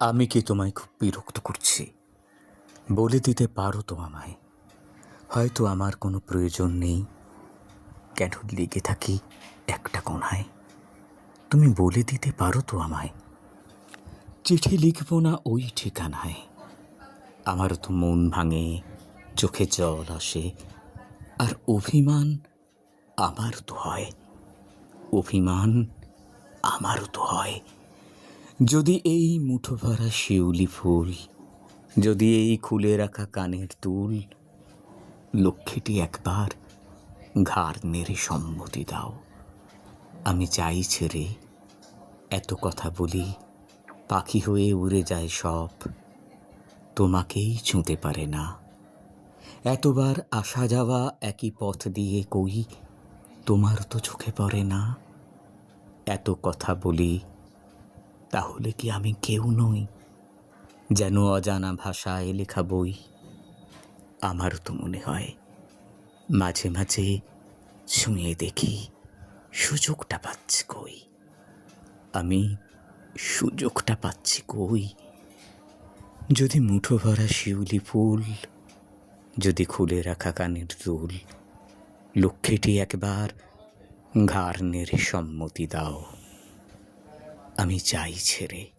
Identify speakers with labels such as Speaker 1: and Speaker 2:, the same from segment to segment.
Speaker 1: আমি কি তোমায় খুব বিরক্ত করছি? বলে দিতে পারো তো আমায়। হয়তো আমার কোনো প্রয়োজন নেই। কেন লেগে থাকি একটা কোনায় তুমি বলে দিতে পারো তো আমায়। চিঠি লিখব না ওই ঠিকানায়। আমার তো মন ভাঙে, চোখে জল আসে, আর অভিমান আমার তো হয়। অভিমান আমারও তো হয়। যদি এই মুঠো ভরা শিউলি ফুল, যদি এই খুলে রাখা কানের দুল লক্ষ্মীটি একবার ঘাড় নেড়ে সম্মতি দাও। আমি চাই ছেড়ে এত কথা বলি, পাখি হয়ে উড়ে যায় সব, তোমাকেই ছুঁতে পারে না। এতবার আসা যাওয়া একই পথ দিয়ে কই, তোমার তো চোখে পড়ে না। এত কথা বলি তাহলে কি আমি কেউ নই যেন অজানা ভাষায় লেখা বই? আমারও তো মনে হয় মাঝে মাঝে ছুঁয়ে দেখি সুযোগটা পাচ্ছি কই? আমি সুযোগটা পাচ্ছি কই? যদি মুঠো ভরা শিউলি ফুল, যদি খুলে রাখা কানের দুল লক্ষ্মীটি একবার ঘাড় নেড়ে সম্মতি দাও। আমি চাই ছেড়ে।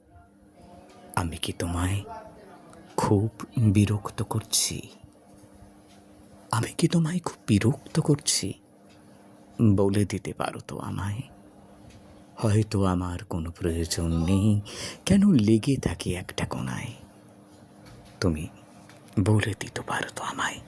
Speaker 1: আমি কি তোমায় খুব বিরক্ত করছি? আমি কি তোমায় খুব বিরক্ত করছি? বলে দিতে পারো তো আমায়। হয়তো আমার কোনো প্রয়োজন নেই। কেন লেগে থাকি একটা কোনায় তুমি বলে দিতে পারো তো আমায়।